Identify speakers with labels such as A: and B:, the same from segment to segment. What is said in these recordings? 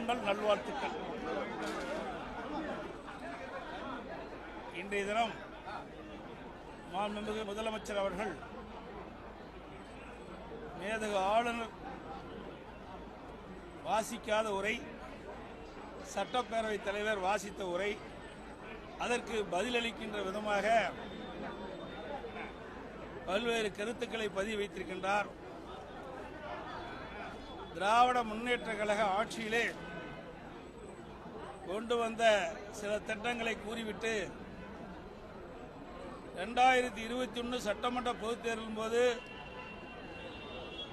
A: பொங்கல் நல்வாழ்த்துக்கள். இன்றைய தினம் மாண்புமிகு முதலமைச்சர் அவர்கள் மேதகு ஆளுநர் வாசிக்காத உரை சட்டப்பேரவைத் தலைவர் வாசித்த உரை அதற்கு பதிலளிக்கின்ற விதமாக பல்வேறு கருத்துக்களை பதிவு வைத்திருக்கின்றார். திராவிட முன்னேற்ற கழக ஆட்சியிலே கொண்டு வந்த சில திட்டங்களை கூறிவிட்டு ரெண்டாயிரத்தி இருபத்தி ஒன்று சட்டமன்ற பொதுத் தேர்தலின் போது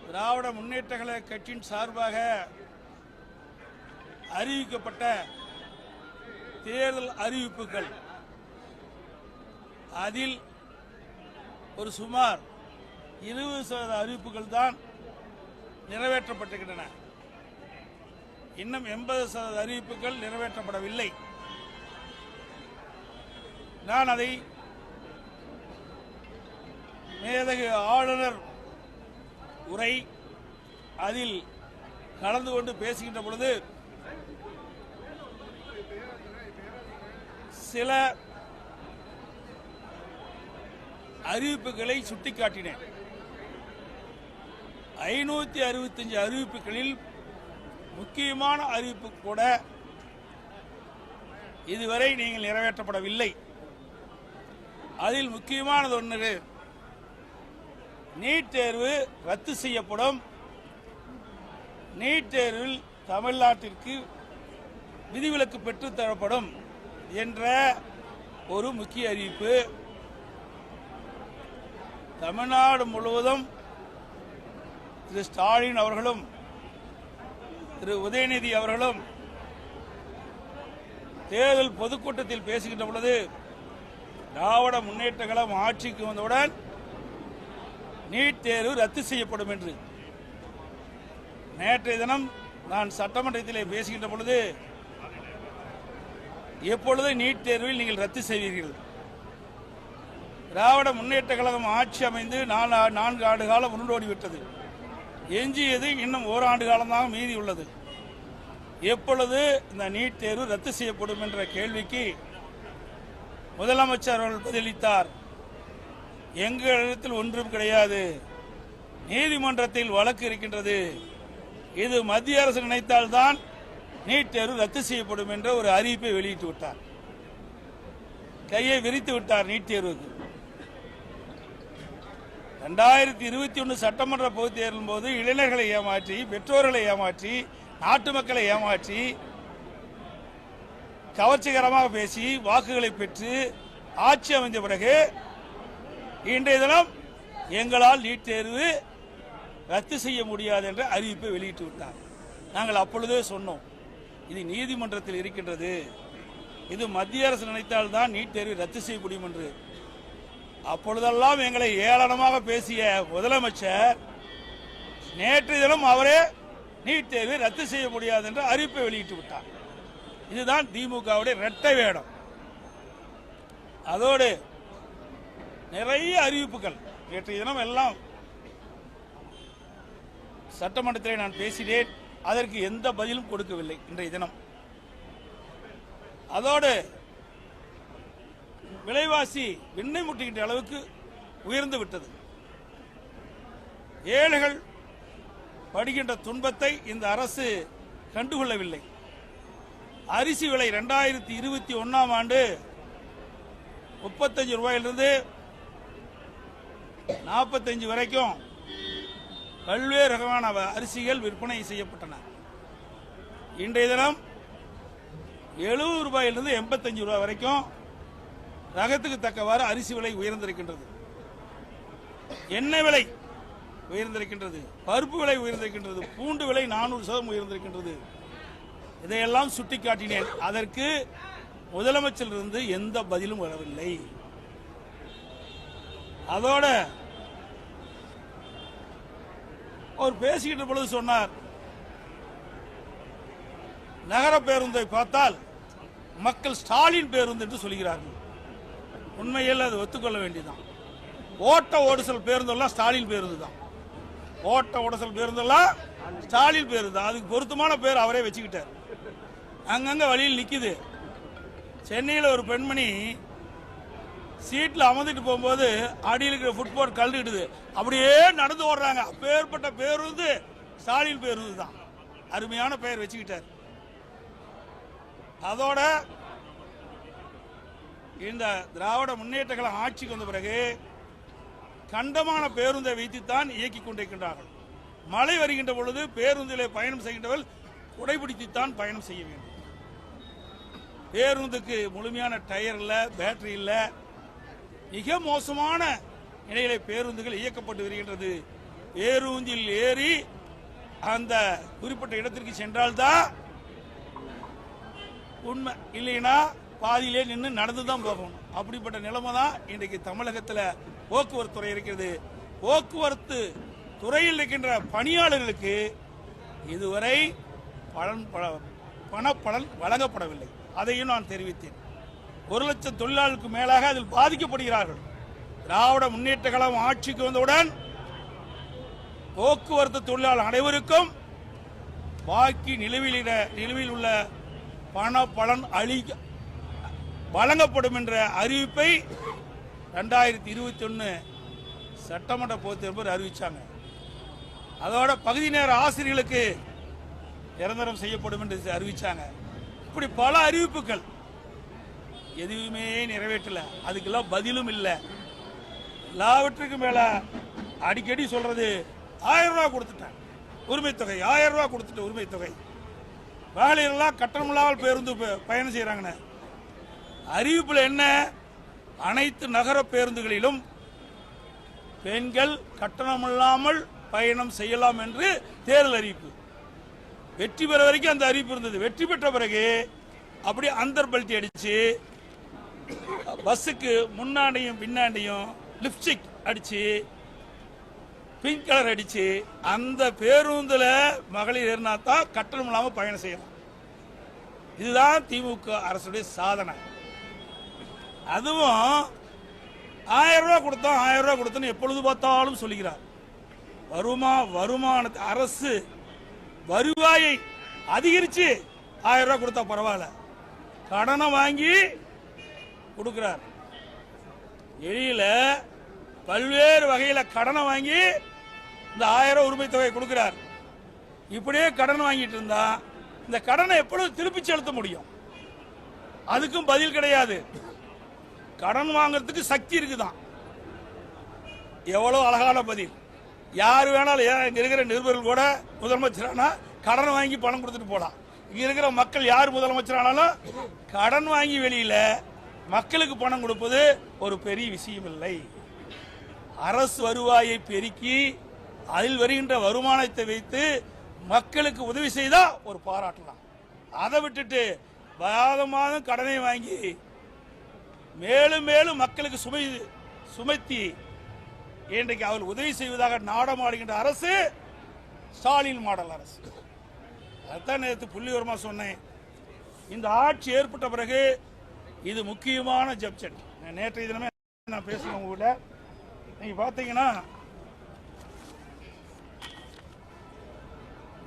A: திராவிட முன்னேற்ற கழக கட்சியின் சார்பாக அறிவிக்கப்பட்ட தேர்தல் அறிவிப்புகள். அதில் ஒரு சுமார் இருபது சதவீத அறிவிப்புகள் தான் நிறைவேற்றப்பட்டிருக்கின்றன இன்னும் எண்பது சதவீத அறிவிப்புகள் நிறைவேற்றப்படவில்லை. நான் அதை மேதகு ஆளுநர் உரை அதில் கலந்து கொண்டு பேசுகின்ற பொழுது சில அறிவிப்புகளை சுட்டிக்காட்டினேன். ஐநூத்தி அறுபத்தஞ்சு அறிவிப்புகளில் முக்கியமான அறிவிப்பு கூட இதுவரை நீங்கள் நிறைவேற்றப்படவில்லை. அதில் முக்கியமானது ஒன்று நீட் தேர்வு ரத்து செய்யப்படும். நீட் தேர்வில் தமிழ்நாட்டிற்கு விதிவிலக்கு பெற்றுத்தரப்படும் என்ற ஒரு முக்கிய அறிவிப்பு. தமிழ்நாடு முழுவதும் திரு ஸ்டாலின் அவர்களும் திரு உதயநிதி அவர்களும் தேர்தல் பொதுக்கூட்டத்தில் பேசுகின்ற பொழுது திராவிட முன்னேற்ற கழகம் ஆட்சிக்கு வந்தவுடன் நீட் தேர்வு ரத்து செய்யப்படும் என்று. நேற்றைய தினம் நான் சட்டமன்றத்திலே பேசுகின்ற பொழுது எப்பொழுது நீட் தேர்வில் நீங்கள் ரத்து செய்வீர்கள்? திராவிட முன்னேற்ற கழகம் ஆட்சி அமைந்து நாலு நான்கு ஆண்டு காலம் உருண்டோடிவிட்டது. எஞ்சியது இன்னும் ஓராண்டு காலம்தான் மீதி உள்ளது. எப்பொழுது இந்த நீட் தேர்வு ரத்து செய்யப்படும் என்ற கேள்விக்கு முதலமைச்சர் அவர்கள் பதிலளித்தார். எங்களிடத்தில் ஒன்றும் கிடையாது. நீதிமன்றத்தில் வழக்கு இருக்கின்றது. இது மத்திய அரசு நினைத்தால்தான் நீட் தேர்வு ரத்து செய்யப்படும் என்ற ஒரு அறிவிப்பை வெளியிட்டு விட்டார். கையை விரித்து விட்டார் நீட் தேர்வுக்கு. ரெண்டாயிரத்தி இருபத்தி ஒன்று சட்டமன்ற பொதுத் தேர்தலின் போது இளைஞர்களை ஏமாற்றி பெற்றோர்களை ஏமாற்றி நாட்டு மக்களை ஏமாற்றி கவர்ச்சிகரமாக பேசி வாக்குகளை பெற்று ஆட்சி அமைந்த பிறகு இன்றைய தினம் எங்களால் நீட் தேர்வு ரத்து செய்ய முடியாது என்ற அறிவிப்பை வெளியிட்டு விட்டார். நாங்கள் அப்பொழுதே சொன்னோம் இது நீதிமன்றத்தில் இருக்கின்றது. இது மத்திய அரசு நினைத்தால்தான் நீட் தேர்வை ரத்து செய்ய முடியும் என்று. அப்பொழுதெல்லாம் எங்களை ஏளனமாக பேசிய முதலமைச்சர் நேற்று தினம் அவரே நீட் தேர்வை ரத்து செய்ய முடியாது என்ற அறிவிப்பை வெளியிட்டு விட்டார். இதுதான் திமுகவுடைய இரட்டை வேடம். அதோடு நிறைய அறிவிப்புகள். நேற்றைய தினம் எல்லாம் சட்டமன்றத்தில் நான் பேசினேன். அதற்கு எந்த பதிலும் கொடுக்கவில்லை இன்றைய தினம். அதோடு விலைவாசி விண்ணை முட்டுகின்ற அளவுக்கு உயர்ந்து விட்டது. ஏழைகள் படுகின்ற துன்பத்தை இந்த அரசு கண்டுகொள்ளவில்லை. அரிசி விலை ரெண்டாயிரத்தி இருபத்தி ஒன்னாம் ஆண்டு முப்பத்தஞ்சு ரூபாயிலிருந்து நாற்பத்தஞ்சு வரைக்கும் பல்வேறு ரகமான அரிசிகள் விற்பனை செய்யப்பட்டன. இன்றைய தினம் எழுபது ரூபாயிலிருந்து எண்பத்தஞ்சு ரூபாய் வரைக்கும் ரகத்துக்கு தக்கவாறு அரிசி விலை உயர்ந்திருக்கின்றது. எண்ணெய் விலை உயர்ந்திருக்கின்றது. பருப்பு விலை உயர்ந்திருக்கின்றது. பூண்டு விலை நானூறு சதவீதம் உயர்ந்திருக்கின்றது. இதையெல்லாம் சுட்டிக்காட்டினேன். அதற்கு முதலமைச்சரிலிருந்து எந்த பதிலும் வரவில்லை. அதோட அவர் பேசிக்கிட்ட பொழுது சொன்னார் நகர பேருந்தை பார்த்தால் மக்கள் ஸ்டாலின் பேருந்து என்று சொல்கிறார்கள். உண்மையில் அது ஒத்துக்கொள்ள வேண்டியதுதான். ஓட்ட ஓடுசல் பேருந்தெல்லாம் ஸ்டாலின் பேருந்து தான் ஓட்ட ஓடுசல் பேருந்தெல்லாம் ஸ்டாலின் பேருந்து தான் அதுக்கு பொருத்தமான பேர் அவரே வச்சுக்கிட்டார். அங்கங்கே வழியில் நிற்கிது சென்னையில் ஒரு பெண்மணி சீட்டில் அமர்ந்துட்டு போகும்போது அடியில் இருக்கிற ஃபுட்போர்ட் கழுவிடுது அப்படியே நடந்து ஓடுறாங்க. அப்பேற்பட்ட பேருந்து ஸ்டாலின் பேருந்து தான் அருமையான பெயர் வச்சுக்கிட்டார். அதோட இந்த திராவிட முன்னேற்ற கழகம் ஆட்சிக்கு வந்த பிறகு கண்டமான பேருந்தை வைத்துத்தான் இயக்கிக் கொண்டிருக்கின்றார்கள். மழை வருகின்ற பொழுது பேருந்திலே பயணம் செய்கின்றவர்கள் குடைபிடித்துத்தான் பயணம் செய்ய வேண்டும். பேருந்துக்கு முழுமையான டயர் இல்லை பேட்டரி இல்லை. மிக மோசமான நிலையிலே பேருந்துகள் இயக்கப்பட்டு வருகின்றது. பேருந்தில் ஏறி அந்த குறிப்பிட்ட இடத்திற்கு சென்றால்தான் உண்மை. இல்லைன்னா பாதியிலே நின்று நடந்து தான் போகணும். அப்படிப்பட்ட நிலைமை தான் இன்றைக்கு தமிழகத்தில் போக்குவரத்து துறை இருக்கிறது. போக்குவரத்து துறையில் இருக்கின்ற பணியாளர்களுக்கு இதுவரை பலன் ப- பணப்பலன் வழங்கப்படவில்லை. அதையும் நான் தெரிவித்தேன். ஒரு லட்சம் தொழிலாளர்களுக்கு மேலாக அதில் பாதிக்கப்படுகிறார்கள். திராவிட முன்னேற்ற கழகம் ஆட்சிக்கு வந்தவுடன் போக்குவரத்து தொழிலாளர் அனைவருக்கும் பாக்கி நிலுவையில் இட- நிலுவையில் உள்ள பண பலன் அளிக்க வழங்கப்படும் என்ற அறிவிப்பை ரெண்டாயிரத்தி இருபத்தி ஒன்று சட்டமன்ற பொது தேர்தல் அறிவித்தாங்க அதோட பகுதி நேர ஆசிரியர்களுக்கு நிரந்தரம் செய்யப்படும் என்று அறிவித்தாங்க இப்படி பல அறிவிப்புகள். எதுவுமே நிறைவேற்றல. அதுக்கெல்லாம் பதிலும் இல்லை. எல்லாவற்றுக்கும் மேல அடிக்கடி சொல்றது ஆயிரம் ரூபா கொடுத்துட்டேன் உரிமை தொகை ஆயிரம் ரூபாய் கொடுத்துட்டு உரிமை தொகை. மகளிரெல்லாம் கட்டணமில்லாமல் பேருந்து பயணம் செய்யறாங்கன்னு அறிவிப்பில் என்ன? அனைத்து நகர பேருந்துகளிலும் பெண்கள் கட்டணமில்லாமல் பயணம் செய்யலாம் என்று தேர்தல் அறிவிப்பு. வெற்றி பெற வரைக்கும் அந்த அறிவிப்பு இருந்தது. வெற்றி பெற்ற பிறகு அப்படி அந்தர் பல்ட்டி அடிச்சு பஸ்ஸுக்கு முன்னாடியும் பின்னாடியும் லிப்ஸ்டிக் அடிச்சு பிங்க் கலர் அடிச்சு அந்த பேருந்தில் மகளிர் ஏறினா தான் கட்டணம் இல்லாமல் பயணம் செய்யலாம். இதுதான் திமுக அரசுடைய சாதனை. அதுவும் ஆயிரம் ரூபா கொடுத்தோம் ஆயிரம் ரூபா கொடுத்தோன்னு எப்பொழுது பார்த்தாலும் சொல்லுகிறார். வருமா வருமானத்தை அரசு வருவாயை அதிகரிச்சு ஆயிரம் ரூபா கொடுத்தா பரவாயில்ல. கடனை வாங்கி கொடுக்கிறார். எளியில பல்வேறு வகையில் கடனை வாங்கி இந்த ஆயிரம் உரிமை தொகை கொடுக்கிறார். இப்படியே கடன் வாங்கிட்டு இருந்தா இந்த கடனை எப்பொழுது திருப்பி செலுத்த முடியும்? அதுக்கும் பதில் கிடையாது. கடன் வாங்குறதுக்கு சக்தி இருக்குதான். எவ்வளவு அழகான பதில். யார் வேணாலும் ஏன் இங்க இருக்கிற நிருபர்கள் கூட முதலமைச்சரானா கடன் வாங்கி பணம் கொடுத்துட்டு போலாம். இங்க இருக்கிற மக்கள் யார் முதலமைச்சரானாலும் கடன் வாங்கி வெளியில மக்களுக்கு பணம் கொடுப்பது ஒரு பெரிய விஷயம் இல்லை அரசு வருவாயை பெருக்கி அதில் வருகின்ற வருமானத்தை வைத்து மக்களுக்கு உதவி செய்தா ஒரு பாராட்டலாம் அதை விட்டுட்டு மாதம் மாதம் கடனை வாங்கி மேலும் மேலும் மக்களுக்கு சுமை சுமத்தி இன்றைக்கு அவர் உதவி செய்வதாக நாடமாடுகின்ற அரசு ஸ்டாலின் மாடல் அரசு. அதுதான் நேற்று புள்ளிவரமாக சொன்னேன். இந்த ஆட்சி ஏற்பட்ட பிறகு இது முக்கியமான ஜப்ஜெட் நேற்றைய தினமே நான் பேசுனேன் உங்ககிட்ட நீங்கள் பார்த்தீங்கன்னா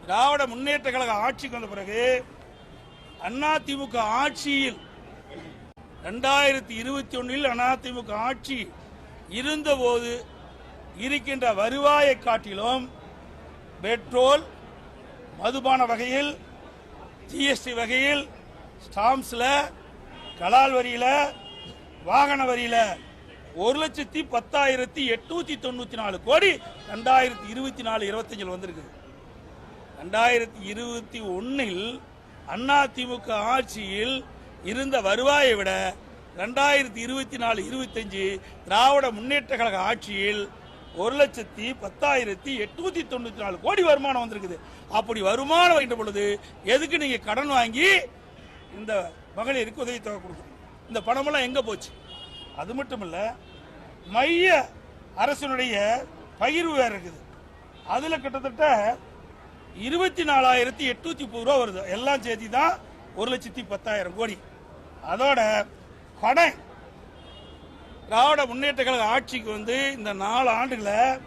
A: திராவிட முன்னேற்ற கழக ஆட்சிக்கு வந்த பிறகு அதிமுக ஆட்சியில் ரெண்டாயிரத்தி இருபத்தி ஒன்றில் அதிமுக ஆட்சி இருந்தபோது இருக்கின்ற வருவாயை காட்டிலும் பெட்ரோல் மதுபான வகையில் ஜிஎஸ்டி வகையில் ஸ்டாம்ப்ஸில் கலால் வரியில் வாகன வரியில் ஒரு லட்சத்தி பத்தாயிரத்தி எட்நூத்தி தொண்ணூத்தி நாலு கோடி ரெண்டாயிரத்தி இருபத்தி நாலு இருபத்தஞ்சில் வந்திருக்கு. ரெண்டாயிரத்தி இருபத்தி ஒன்னில் அதிமுக ஆட்சியில் இருந்த வருவாயை விட ரெண்டாயிரத்தி இருபத்தி நாலு இருபத்தஞ்சு திராவிட முன்னேற்ற கழக ஆட்சியில் ஒரு லட்சத்தி பத்தாயிரத்தி எட்நூத்தி தொண்ணூத்தி நாலு கோடி வருமானம் வந்திருக்குது. அப்படி வருமானம் வைக்கிற பொழுது எதுக்கு நீங்க கடன் வாங்கி இந்த மகளிருக்கு உதவித்தொகை கொடுக்கணும்? இந்த பணமெல்லாம் எங்க போச்சு? அது மட்டும் இல்ல மைய அரசினுடைய பகிர்வு வேற இருக்குது. அதுல கிட்டத்தட்ட இருபத்தி நாலாயிரத்தி எட்நூத்தி முப்பது ரூபா வருது. எல்லாம் சேர்த்து தான் ஒரு லட்சத்தி பத்தாயிரம் கோடி. அதோட கடன் திராவிட முன்னேற்ற கழக ஆட்சிக்கு வந்து இந்த நாலு ஆண்டுகளை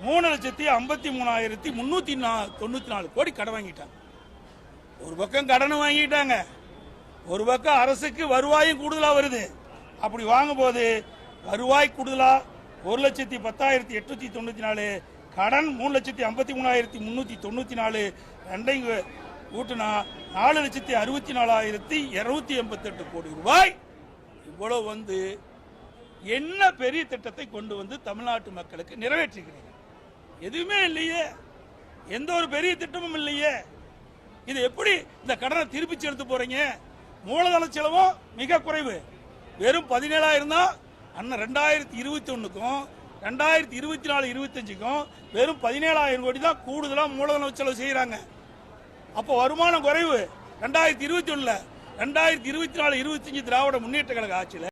A: மூணு லட்சத்தி ஐம்பத்தி மூணாயிரத்தி முன்னூத்தி நா- தொண்ணூத்தி நாலு கோடி கடன் வாங்கிட்டாங்க. ஒரு பக்கம் கடன் வாங்கிட்டாங்க. ஒரு பக்கம் அரசுக்கு வருவாயும் கூடுதலா வருது. அப்படி வாங்கும்போது வருவாய் கூடுதலா ஒரு லட்சத்தி பத்தாயிரத்தி எட்நூத்தி தொண்ணூத்தி நாலு கடன் மூணு லட்சத்தி ஐம்பத்தி மூணாயிரத்தி முன்னூத்தி தொண்ணூத்தி நாலு ரெண்டையும் கூட்டினா நாலு லட்சத்தி அறுபத்தி நாலாயிரத்தி இருநூத்தி எண்பத்தி எட்டு கோடி ரூபாய். இவ்வளவு வந்து என்ன பெரிய திட்டத்தை கொண்டு வந்து தமிழ்நாட்டு மக்களுக்கு நிறைவேற்றிக்கிறீங்க எதுவுமே இல்லையே. எந்த ஒரு பெரிய திட்டமும் இல்லையே. இது எப்படி இந்த கடனை திருப்பி செலுத்த போறீங்க? மூலதன செலவும் மிக குறைவு. வெறும் பதினேழாயிரம் தான். அண்ணன் ரெண்டாயிரத்தி இருபத்தி ஒன்றுக்கும் ரெண்டாயிரத்தி இருபத்தி நாலு இருபத்தஞ்சுக்கும் வெறும் பதினேழாயிரம் கோடி தான் கூடுதலாக மூலதன செலவு செய்கிறாங்க அப்போ வருமானம் குறைவு ரெண்டாயிரத்தி இருபத்தி ஒன்றில் ரெண்டாயிரத்தி இருபத்தி நாலு இருபத்தஞ்சு திராவிட முன்னேற்ற கழக ஆட்சியில்